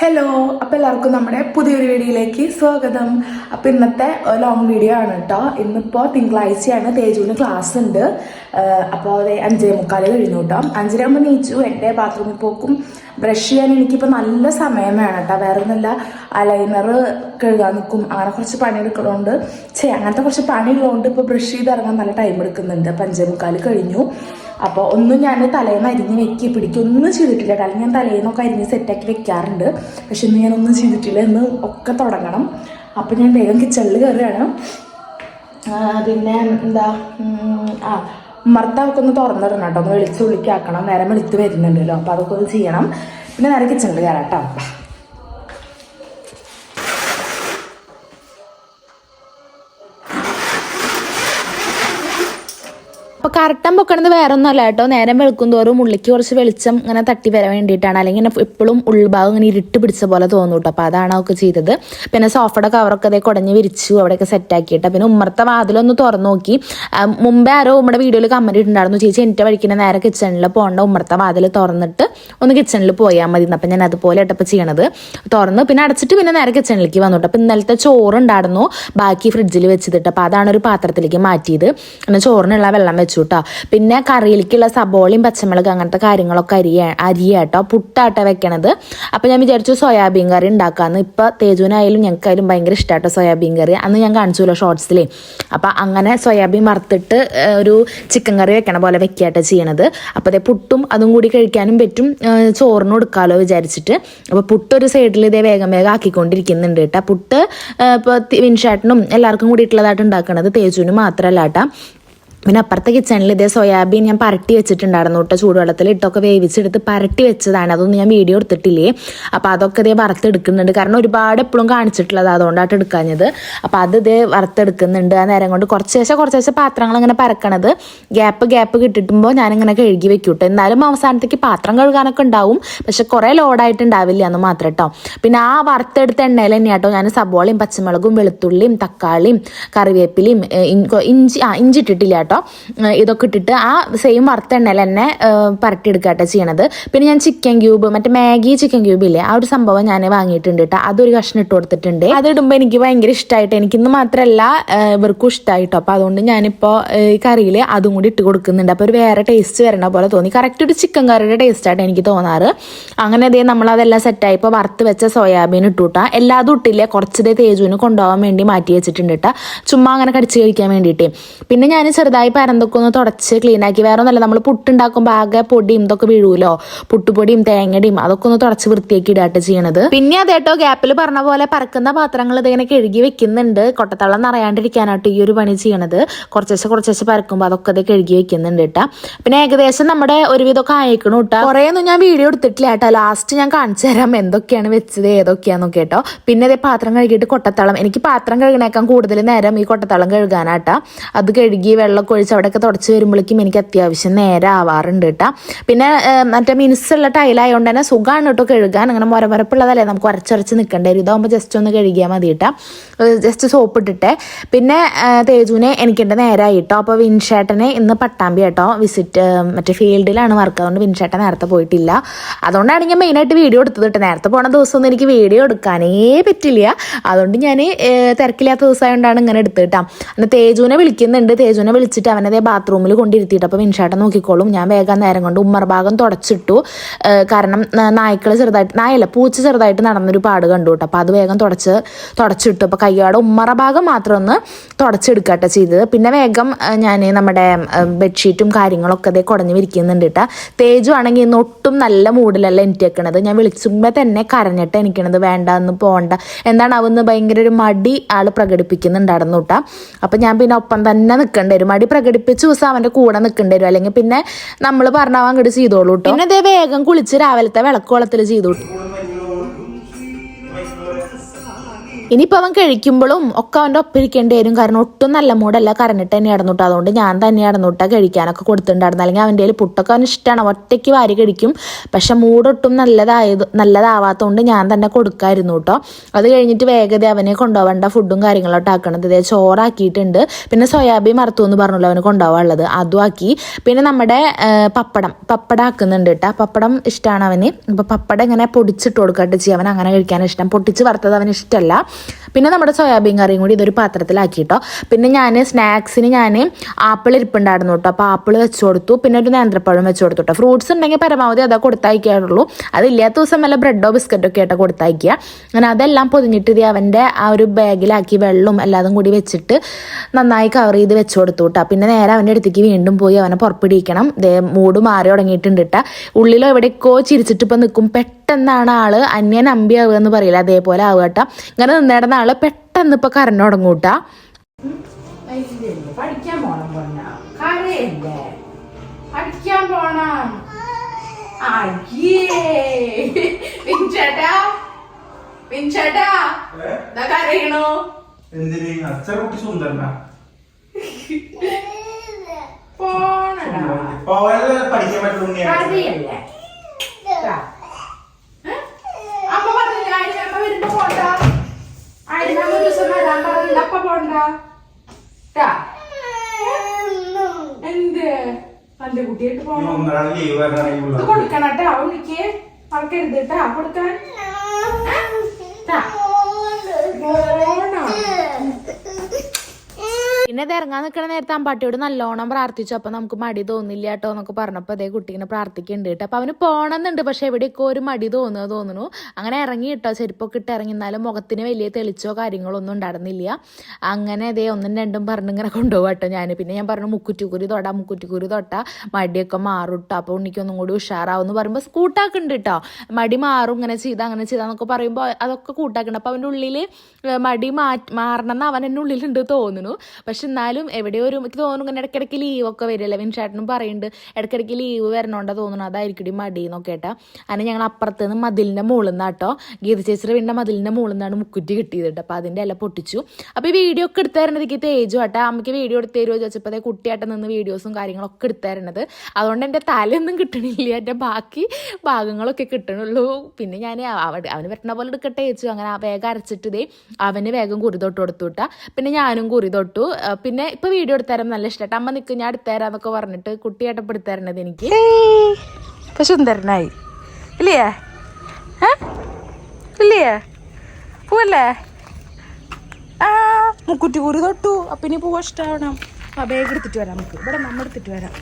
Hello അപ്പോൾ എല്ലാവർക്കും നമ്മുടെ പുതിയൊരു വീഡിയോയിലേക്ക് സ്വാഗതം. അപ്പോൾ ഇന്നത്തെ ലോങ് വീഡിയോ ആണ് കേട്ടോ ഇന്നിപ്പോൾ തിങ്കളാഴ്ചയാണ് തേജുവിന് ക്ലാസ് ഉണ്ട്. അപ്പോൾ അത് അഞ്ചേ മുക്കാലിൽ കഴിഞ്ഞു കേട്ടോ അഞ്ചര ആകുമ്പോൾ നീച്ചു എന്റെ ബാത്റൂമിൽ പോക്കും. ബ്രഷ് ചെയ്യാൻ എനിക്കിപ്പോൾ നല്ല സമയം വേണം കേട്ടോ വേറെ ഒന്നുമില്ല അലൈനർ കഴുകാൻ നിൽക്കും. അങ്ങനെ കുറച്ച് പണി എടുക്കണോണ്ട് ചേ അങ്ങനത്തെ കുറച്ച് പണി ഉള്ളതുകൊണ്ട് ഇപ്പോൾ ബ്രഷ് ചെയ്ത് ഇറങ്ങാൻ നല്ല ടൈം എടുക്കുന്നുണ്ട്. അപ്പം അഞ്ചേ മുക്കാൽ കഴിഞ്ഞു. അപ്പോൾ ഒന്നും ഞാൻ തലേന്ന് അരിഞ്ഞ് വെക്കി. പിടിക്കുക ഒന്നും ചെയ്തിട്ടില്ല കാരണം ഞാൻ തലേന്നൊക്കെ അരിഞ്ഞ് സെറ്റാക്കി വെക്കാറുണ്ട്. പക്ഷെ ഇന്ന് ഞാൻ ഒന്നും ചെയ്തിട്ടില്ല. ഇന്ന് ഒക്കെ തുടങ്ങണം. അപ്പോൾ ഞാൻ വേഗം കിച്ചണിൽ കയറുകയാണ് പിന്നെ എന്താ ആ ഉമ്മർത്താവൊക്കെ ഒന്ന് തുറന്നിടണം കേട്ടോ. ഒന്ന് വെളിച്ച് ഉള്ളിക്കാക്കണം നേരം വെളുത്ത് വരുന്നുണ്ടല്ലോ. അപ്പോൾ അതൊക്കെ ഒന്ന് ചെയ്യണം. പിന്നെ നേരെ കിച്ചണിൽ കയറാം കേട്ടോ. അപ്പൊ കറട്ടം പൊക്കണത് വേറെ ഒന്നുമല്ല കേട്ടോ. നേരം വെളുക്കും തോറും ഉള്ളിക്ക് കുറച്ച് വെളിച്ചം ഇങ്ങനെ തട്ടി വരാൻ വേണ്ടിയിട്ടാണ്. അല്ലെങ്കിൽ ഇങ്ങനെ എപ്പോഴും ഉൾഭാഗം ഇങ്ങനെ ഇരുട്ട് പിടിച്ച പോലെ തോന്നും കേട്ടോ. അപ്പൊ അതാണ് അവർക്ക് ചെയ്തത്. പിന്നെ സോഫയുടെ കവറൊക്കെ അതേ കുടഞ്ഞ് വിരിച്ചു അവിടെയൊക്കെ സെറ്റ് ആക്കിയിട്ട്. പിന്നെ ഉമ്മർത്ത വാതിലൊന്ന് തുറന്നു നോക്കി. മുമ്പേ ആരോ നമ്മുടെ വീഡിയോയിൽ കമന്റ് ഇട്ടുണ്ടായിരുന്നു ചേച്ചി എന്റെ വഴിക്കുന്ന നേരെ കിച്ചണിൽ പോകേണ്ട ഉമ്മർത്ത വാതിൽ തുറന്നിട്ട് ഒന്ന് കിച്ചണിൽ പോയാൽ മതി അപ്പം ഞാൻ അതുപോലെ ഇട്ടപ്പോൾ ചെയ്യണത്. തുറന്ന് പിന്നെ അടച്ചിട്ട് പിന്നെ നേരെ കിച്ചണിലേക്ക് വന്നു അപ്പം ഇന്നലത്തെ ചോറുണ്ടായിരുന്നു. ബാക്കി ഫ്രിഡ്ജിൽ വെച്ചിട്ട് അപ്പം അതാണ് ഒരു പാത്രത്തിലേക്ക് മാറ്റിയത്. പിന്നെ ചോറിനുള്ള വെള്ളം വെച്ചു. കേട്ടോ പിന്നെ കറിയിലേക്കുള്ള സബോളയും പച്ചമുളക് അങ്ങനത്തെ കാര്യങ്ങളൊക്കെ അരിയ കേട്ടോ പുട്ടാട്ട വെക്കണത്. അപ്പോൾ ഞാൻ വിചാരിച്ചു സോയാബീൻ കറി ഉണ്ടാക്കാന്ന്. ഇപ്പൊ തേജുവിനായാലും ഞങ്ങൾക്കായാലും ഭയങ്കര ഇഷ്ടമായിട്ടോ സോയാബീൻ കറി. അന്ന് ഞാൻ കാണിച്ചുല്ലോ ഷോർട്സിലേ അപ്പോൾ അങ്ങനെ സോയാബീൻ വറുത്തിട്ട് ഒരു ചിക്കൻ കറി വെക്കണ പോലെ വെക്കാട്ടോ ചെയ്യണത്. അപ്പോൾ അതേ പുട്ടും അതും കൂടി കഴിക്കാനും പറ്റും. ചോറിന് എടുക്കാമല്ലോ വിചാരിച്ചിട്ട്. അപ്പോൾ പുട്ട് ഒരു സൈഡിൽ ഇതേ വേഗം വേഗം ആക്കിക്കൊണ്ടിരിക്കുന്നുണ്ട് കേട്ടോ. പുട്ട് ഇപ്പോൾ വിൻഷാട്ടിനും എല്ലാവർക്കും കൂടിയിട്ടുള്ളതായിട്ട് ഉണ്ടാക്കണത് തേജുവിന് മാത്രമല്ല കേട്ടോ. പിന്നെ അപ്പുറത്തെ കിച്ചണിൽ ഇതേ സോയാബീൻ ഞാൻ പരട്ടി വെച്ചിട്ടുണ്ടായിരുന്നു കേട്ടോ ചൂടുവെള്ളത്തിൽ. ഇട്ടൊക്കെ വേവിച്ചെടുത്ത് പരട്ടി വെച്ചതാണ്. അതൊന്നും ഞാൻ വീഡിയോ എടുത്തിട്ടില്ലേ? അപ്പോൾ അതൊക്കെ ഇതേ വറുത്തെടുക്കുന്നുണ്ട്. കാരണം ഒരുപാട് എപ്പോഴും കാണിച്ചിട്ടുള്ളത് അതുകൊണ്ടാണ് എടുക്കാഞ്ഞത്. അപ്പോൾ അത് ഇതേ വറുത്തെടുക്കുന്നുണ്ട്. ആ നേരം കൊണ്ട് കുറച്ച് ശേഷം കുറച്ച് ശേഷം പാത്രങ്ങൾ അങ്ങനെ പരക്കണത്. ഗ്യാപ്പ് ഗ്യാപ്പ് കിട്ടിട്ടുമ്പോൾ ഞാനിങ്ങനെ കഴുകി വെക്കൂട്ടോ എന്നാലും അവസാനത്തേക്ക് പാത്രം കഴുകാനൊക്കെ ഉണ്ടാവും. പക്ഷെ കുറേ ലോഡായിട്ടുണ്ടാവില്ല എന്ന് മാത്രം കേട്ടോ പിന്നെ ആ വറുത്തെടുത്ത എണ്ണയിൽ തന്നെ കേട്ടോ ഞാൻ സബോളയും പച്ചമുളകും വെളുത്തുള്ളിയും തക്കാളിയും കറിവേപ്പിലയും ഇഞ്ചി ആ ഇഞ്ചി ഇട്ടിട്ടില്ല കേട്ടോ. ഇതൊക്കെ ഇട്ടിട്ട് ആ സെയിം വറുത്ത എണ്ണയിൽ തന്നെ പരട്ടിയെടുക്കുക കേട്ടോ ചെയ്യണത്. പിന്നെ ഞാൻ ചിക്കൻ ക്യൂബ് മറ്റേ മാഗി ചിക്കൻ ക്യൂബ് ഇല്ലേ ആ ഒരു സംഭവം ഞാൻ വാങ്ങിയിട്ടുണ്ട് കേട്ടോ. അതൊരു കഷ്ണം ഇട്ട് കൊടുത്തിട്ടുണ്ട്. അത് ഇടുമ്പോൾ എനിക്ക് ഭയങ്കര ഇഷ്ടമായിട്ട് എനിക്കിന്ന് മാത്രമല്ല ഇവർക്കും ഇഷ്ടമായിട്ടോ അപ്പോൾ അതുകൊണ്ട് ഞാനിപ്പോൾ ഈ കറിയിൽ അതും കൂടി ഇട്ട് കൊടുക്കുന്നുണ്ട്. അപ്പോൾ ഒരു വേറെ ടേസ്റ്റ് വരണ പോലെ തോന്നി. കറക്റ്റ് ഒരു ചിക്കൻ കറിയുടെ ടേസ്റ്റ് ആയിട്ട് എനിക്ക് തോന്നാറ്. അങ്ങനെ അതേ നമ്മളതെല്ലാം സെറ്റായി ഇപ്പോൾ വറുത്ത് വെച്ച സോയാബീൻ ഇട്ടുട്ടാ എല്ലാതും ഇട്ടില്ല കുറച്ചതേ തേജുവിന് കൊണ്ടുപോകാൻ വേണ്ടി മാറ്റി വെച്ചിട്ടുണ്ട് കേട്ടോ ചുമ്മാ അങ്ങനെ കടിച്ച് കഴിക്കാൻ വേണ്ടിയിട്ട്. പിന്നെ ഞാൻ ചെറുതായി പരന്തൊക്കെ ഒന്ന് തുടച്ച് ക്ലീൻ ആക്കി. വേറെ ഒന്നല്ല നമ്മൾ പുട്ടുണ്ടാക്കുമ്പോൾ ആകെ പൊടിയും ഇതൊക്കെ വീഴുമല്ലോ പുട്ടുപൊടിയും തേങ്ങടിയും അതൊക്കെ ഒന്ന് തുടച്ച് വൃത്തിയാക്കി ഇടാട്ട് ചെയ്യണത്. പിന്നെ അതേട്ടോ ഗ്യാപ്പിൽ പറഞ്ഞ പോലെ പറക്കുന്ന പാത്രങ്ങൾ ഇതിങ്ങനെ കഴുകി വെക്കുന്നുണ്ട്. കൊട്ടത്തള്ളം നിറയാണ്ടിരിക്കാനായിട്ട് ഈ ഒരു പണി ചെയ്യണത്. കുറച്ചേശ്ശെ കുറച്ചേശ്ശെ പരക്കുമ്പോൾ അതൊക്കെ അത് കഴുകി വെക്കുന്നുണ്ട് കേട്ടോ. പിന്നെ ഏകദേശം നമ്മുടെ ഒരുവിധമൊക്കെ അയക്കണം കേട്ടോ. കുറേ ഒന്നും ഞാൻ വീഡിയോ എടുത്തിട്ടില്ല കേട്ടോ. ലാസ്റ്റ് ഞാൻ കാണിച്ചു തരാം എന്തൊക്കെയാണ് വെച്ചത് ഏതൊക്കെയാണെന്നൊക്കെ കേട്ടോ. പിന്നെ ഇതേ പാത്രം കഴുകിയിട്ട് കൊട്ടത്തളം എനിക്ക് പാത്രം കഴുകണേക്കാൻ കൂടുതൽ നേരം ഈ കൊട്ടത്തളം കഴുകാനാട്ടാ. അത് കഴുകി വെള്ളമൊക്കെ ഒഴിച്ച് അവിടെയൊക്കെ തുടച്ച് വരുമ്പോഴേക്കും എനിക്ക് അത്യാവശ്യം നേരെ ആവാറുണ്ട് കേട്ടോ. പിന്നെ മറ്റേ മിനുസുള്ള ടൈലായതുകൊണ്ട് തന്നെ സുഖമാണ് കേട്ടോ കഴുകാൻ. അങ്ങനെ മുരമുരപ്പുള്ളതല്ലേ നമുക്ക് ഉരച്ചുരച്ച് നിൽക്കേണ്ടി വരും ഇതാകുമ്പോൾ ജസ്റ്റ് ഒന്ന് കഴുകിയാൽ മതി കേട്ടോ. ജസ്റ്റ് സോപ്പ് ഇട്ടിട്ട്. പിന്നെ തേജുവിനെ എനിക്കെന്റെ നേരായി കേട്ടോ അപ്പോൾ വിൻഷേട്ടനെ ഇന്ന് പട്ടാമ്പി കേട്ടോ വിസിറ്റ് മറ്റേ ഫീൽഡിലാണ് വർക്ക് അതുകൊണ്ട് വിൻഷേട്ടൻ നേരത്തെ പോയിട്ടില്ല. അതുകൊണ്ടാണ് ഞാൻ മെയിനായിട്ട് വീഡിയോ എടുത്തത് കേട്ടോ. നേരത്തെ പോണ ദിവസമൊന്നും എനിക്ക് വീഡിയോ എടുക്കാനേ പറ്റില്ല. അതുകൊണ്ട് ഞാൻ തിരക്കില്ലാത്ത ദിവസമായതുകൊണ്ടാണ് ഇങ്ങനെ എടുത്ത് കേട്ടോ. അന്ന് തേജുവിനെ വിളിക്കുന്നുണ്ട്. തേജുവിനെ വിളിച്ചിട്ട് അവനതേ ബാത്റൂമിൽ കൊണ്ടിരുത്തിയിട്ട്. അപ്പോൾ വിൻഷേട്ടൻ നോക്കിക്കോളും. ഞാൻ വേഗം നേരം കൊണ്ട് ഉമ്മർ ഭാഗം തുടച്ചിട്ടു കാരണം നായ്ക്കൾ ചെറുതായിട്ട് നായല്ല പൂച്ച ചെറുതായിട്ട് നടന്നൊരു പാട് കണ്ടു കേട്ടോ. അപ്പോൾ അത് വേഗം തുടച്ച് തുടച്ചിട്ടു. അപ്പോൾ കയ്യോടെ ഉമ്മറ ഭാഗം മാത്രം ഒന്ന് തുടച്ചെടുക്കട്ടെ ചെയ്തത്. പിന്നെ വേഗം ഞാൻ നമ്മുടെ ബെഡ്ഷീറ്റും കാര്യങ്ങളൊക്കെ അതേ കുടഞ്ഞ് വിരിക്കുന്നുണ്ട് കേട്ടോ തേജു ആണെങ്കിൽ ഇന്ന് ഒട്ടും നല്ല മൂഡിലല്ല എനിക്ക് വെക്കണത് ഞാൻ വിളിച്ചുമ്പോൾ തന്നെ കരഞ്ഞിട്ട് എനിക്കണത് വേണ്ട എന്ന് പോകണ്ട എന്താണ് അവന്ന് ഭയങ്കര ഒരു മടി ആൾ പ്രകടിപ്പിക്കുന്നുണ്ടായിരുന്നു കേട്ടോ അപ്പം ഞാൻ പിന്നെ ഒപ്പം തന്നെ നിൽക്കേണ്ടി വരും മടി പ്രകടിപ്പിച്ച ദിവസം അവന്റെ കൂടെ നിൽക്കേണ്ടി വരും. അല്ലെങ്കിൽ പിന്നെ നമ്മൾ പറഞ്ഞാൽ അങ്ങോട്ട് ചെയ്തോളൂ കേട്ടോ പിന്നെ അതേ വേഗം കുളിച്ച് രാവിലത്തെ വിളക്ക് കുളത്തിൽ ഇനിയിപ്പോൾ അവൻ കഴിക്കുമ്പോഴും ഒക്കെ അവന്റെ ഒപ്പിരിക്കേണ്ടി വരും. കാരണം ഒട്ടും നല്ല മൂടല്ല. കരഞ്ഞിട്ട് തന്നെ ഇടന്നുട്ടോ അതുകൊണ്ട് ഞാൻ തന്നെ ഇടന്നുട്ടാ കഴിക്കാനൊക്കെ കൊടുത്തിട്ടുണ്ടായിരുന്നു അല്ലെങ്കിൽ അവന്റെ കയ്യിൽ പുട്ടൊക്കെ അവന് ഇഷ്ടമാണ് ഒറ്റയ്ക്ക് വാരി കഴിക്കും. പക്ഷെ മൂടൊട്ടും നല്ലതായത് നല്ലതാവാത്തതുകൊണ്ട് ഞാൻ തന്നെ കൊടുക്കായിരുന്നു കേട്ടോ അത് കഴിഞ്ഞിട്ട് വേഗത അവനെ കൊണ്ടുപോകേണ്ട ഫുഡും കാര്യങ്ങളൊക്കെ ആക്കണത്. ഇതേ ചോറാക്കിയിട്ടുണ്ട്. പിന്നെ സോയാബീൻ മറത്തു എന്ന് പറഞ്ഞല്ലോ അവന് കൊണ്ടുപോകാനുള്ളത്. അതും ആക്കി. പിന്നെ നമ്മുടെ പപ്പടം. പപ്പടം ആക്കുന്നുണ്ട് കേട്ടോ പപ്പടം ഇഷ്ടമാണ് അവന്. അപ്പോൾ പപ്പടം ഇങ്ങനെ പൊടിച്ചിട്ട് കൊടുക്കട്ടെ ചെയ്യും. അവൻ അങ്ങനെ കഴിക്കാൻ ഇഷ്ടം. പൊട്ടിച്ച് വറുത്തത് അവന് ഇഷ്ടമല്ല പിന്നെ നമ്മുടെ സോയാബീൻ കറിയും കൂടി ഇതൊരു പാത്രത്തിലാക്കിയിട്ടോ. പിന്നെ ഞാൻ സ്നാക്സിന് ഞാൻ ആപ്പിൾ ഇരിപ്പുണ്ടായിരുന്നു കേട്ടോ. അപ്പോൾ ആപ്പിൾ വെച്ച് കൊടുത്തു. പിന്നെ ഒരു നേന്ത്രപ്പഴം വെച്ച് കൊടുത്തു കേട്ടോ. ഫ്രൂട്ട്സ് ഉണ്ടെങ്കിൽ പരമാവധി അതാ കൊടുത്തയക്കാറുള്ളൂ. അതില്ലാത്ത ദിവസം വല്ല ബ്രെഡോ ബിസ്ക്കറ്റോ ഒക്കെ ആയിട്ട് കൊടുത്തയക്കുക. അങ്ങനെ അതെല്ലാം പൊതിഞ്ഞിട്ട് ഇത് അവന്റെ ആ ഒരു ബാഗിലാക്കി വെള്ളം എല്ലാതും കൂടി വെച്ചിട്ട് നന്നായി കവർ ചെയ്ത് വെച്ച് കൊടുത്തു കേട്ടോ. പിന്നെ നേരെ അവന്റെ അടുത്തേക്ക് വീണ്ടും പോയി അവനെ പുറപ്പിടിക്കണം മൂട് മാറി തുടങ്ങിയിട്ടുണ്ട് കേട്ടോ. ഉള്ളിലോ എവിടേക്കോ ചിരിച്ചിട്ട് ഇപ്പം നിൽക്കും. പെട്ടെന്നാണ് ആൾ അന്യൻ അമ്പിയാവുക എന്ന് പറയില്ല അതേപോലെ ആവുക കേട്ടോ. ഇങ്ങനെ നിന്നിടുന്ന ആൾ പെട്ടെന്ന് ഇപ്പൊ കരഞ്ഞു തുടങ്ങും കേട്ടാ. പഠിക്കാൻ പോണം പൊന്ന. കരയല്ലേ? പഠിക്കാൻ പോണം. അയ്യേ വിൻചേട്ടാ. വിൻചേട്ടാ. ഇതാ കരയണോ. എന്തിന്? അച്ഛൻ കുട്ടി സുന്ദരനാ. പോണടാ. പോയാലേ പഠിക്കാൻ പറ്റുള്ളൂ കരയല്ലേ ട്ടാ. ഏ? അമ്മ പറഞ്ഞില്ല അമ്മ വരുമ്പോ പോണ്ട വരാൻ പറഞ്ഞില്ല അപ്പ പോണ്ട. എന്ത്? നല്ല കുട്ടിയായിട്ട് വരാണെങ്കിൽ കൊടുക്കണം ട്ടാ. ഉണ്ണിക്ക് മറക്കരുത് ട്ടാ. കൊടുക്കാൻ ട്ടാ. പോണം. പിന്നെ ഇത് ഇറങ്ങാൻ നിൽക്കണ നേരത്തെ അമ്പാട്ടിയോട് നല്ലോണം പ്രാർത്ഥിച്ചു. അപ്പൊ നമുക്ക് മടി തോന്നില്ല കേട്ടോ എന്നൊക്കെ പറഞ്ഞപ്പോൾ അതേ കുട്ടീനെ പ്രാർത്ഥിക്കുന്നുണ്ട് കേട്ടോ. അപ്പൊ അവന് പോകണമെന്നുണ്ട് പക്ഷെ എവിടെയൊക്കെ ഒരു മടി തോന്നുക തോന്നുന്നു. അങ്ങനെ ഇറങ്ങി കേട്ടോ. ചെരുപ്പൊക്കെ ഇട്ട് ഇറങ്ങി. മുഖത്തിന് വലിയ തെളിച്ചോ കാര്യങ്ങളോ ഒന്നും ഉണ്ടായിരുന്നില്ല. അങ്ങനെ അതേ ഒന്നും രണ്ടും പറഞ്ഞു ഇങ്ങനെ കൊണ്ടുപോകാം കേട്ടോ ഞാൻ പിന്നെ ഞാൻ പറഞ്ഞു മുക്കുറ്റിക്കുരി തൊടാ മുക്കുറ്റിക്കുരി തൊട്ട. മടിയൊക്കെ മാറും കേട്ടോ അപ്പോൾ ഉണ്ണിക്കൊന്നും കൂടി ഉഷാറാവും. എന്ന് പറയുമ്പോൾ കൂട്ടാക്കുന്നുണ്ട് കേട്ടോ മടി മാറും ഇങ്ങനെ ചെയ്താൽ അങ്ങനെ ചെയ്താന്നൊക്കെ പറയുമ്പോൾ അതൊക്കെ കൂട്ടാക്കുന്നുണ്ട്. അപ്പോൾ അവന്റെ ഉള്ളിൽ മടി മാറ്റി മാറണം എന്ന് അവൻ എന്റെ ഉള്ളിലുണ്ട് തോന്നുന്നു. പക്ഷെ എന്നാലും എവിടെയോ ഒരു എനിക്ക് തോന്നുന്നു ഇങ്ങനെ ഇടയ്ക്കിടയ്ക്ക് ലീവൊക്കെ വരില്ല? വിൻഷാട്ടിനും പറയുന്നുണ്ട് ഇടയ്ക്കിടയ്ക്ക് ലീവ് വരണോണ്ടാ തോന്നുന്നു. അതായിരിക്കും മടി എന്നൊക്കെ കേട്ടാ. അങ്ങനെ ഞങ്ങൾ അപ്പുറത്ത് നിന്ന് മതിലിന്റെ മുകളിൽ നിന്നാട്ടോ ഗീത ചേച്ചിയുടെ വീടിന്റെ മതിലിന്റെ മുകളിൽ നിന്നാണ് മുക്കുറ്റി കിട്ടിയത് കേട്ടോ അപ്പോൾ അതിന്റെ ഇല പൊട്ടിച്ചു. അപ്പോൾ ഈ വീഡിയോ ഒക്കെ എടുത്തു തരണത് തേജു കേട്ടോ അമ്മയ്ക്ക് വീഡിയോ എടുത്ത് തരുമോ ചോദിച്ചപ്പോൾ അതേ കുട്ടിയായിട്ട് നിന്ന് വീഡിയോസും കാര്യങ്ങളൊക്കെ എടുത്തു തരണത്. അതുകൊണ്ട് എന്റെ തലയൊന്നും കിട്ടണില്ല. എന്റെ ബാക്കി ഭാഗങ്ങളൊക്കെ കിട്ടണുള്ളൂ. പിന്നെ ഞാൻ അവിടെ അവന് പറ്റുന്ന പോലെ എടുക്കട്ടെ ചേച്ചു. അങ്ങനെ വേഗം അരച്ചിട്ട് ദേ അവന് വേഗം കുറി തൊട്ട് കൊടുത്തു വിട്ടാ പിന്നെ ഞാനും കുറി തൊട്ടു. പിന്നെ ഇപ്പൊ വീഡിയോ എടുത്തരാൻ നല്ല ഇഷ്ടമായിട്ട് അമ്മ നിൽക്കും ഞാൻ എടുത്തരാന്നൊക്കെ പറഞ്ഞിട്ട് കുട്ടിയായിട്ട് എടുത്തരണത് എനിക്ക്. ഇപ്പൊ സുന്ദരനായി. ഇല്ലയേ? ഇല്ലയേ? ഇല്ലേ പോവല്ലേ? ആ മുക്കുറ്റി കൂടി തൊട്ടു. അപ്പൊ ഇനി പോവാ ഇഷ്ടമാവണം ആ ബാഗ് എടുത്തിട്ട് വരാം നമുക്ക്. ഇവിടെ നമ്മൾ എടുത്തിട്ട് വരാം.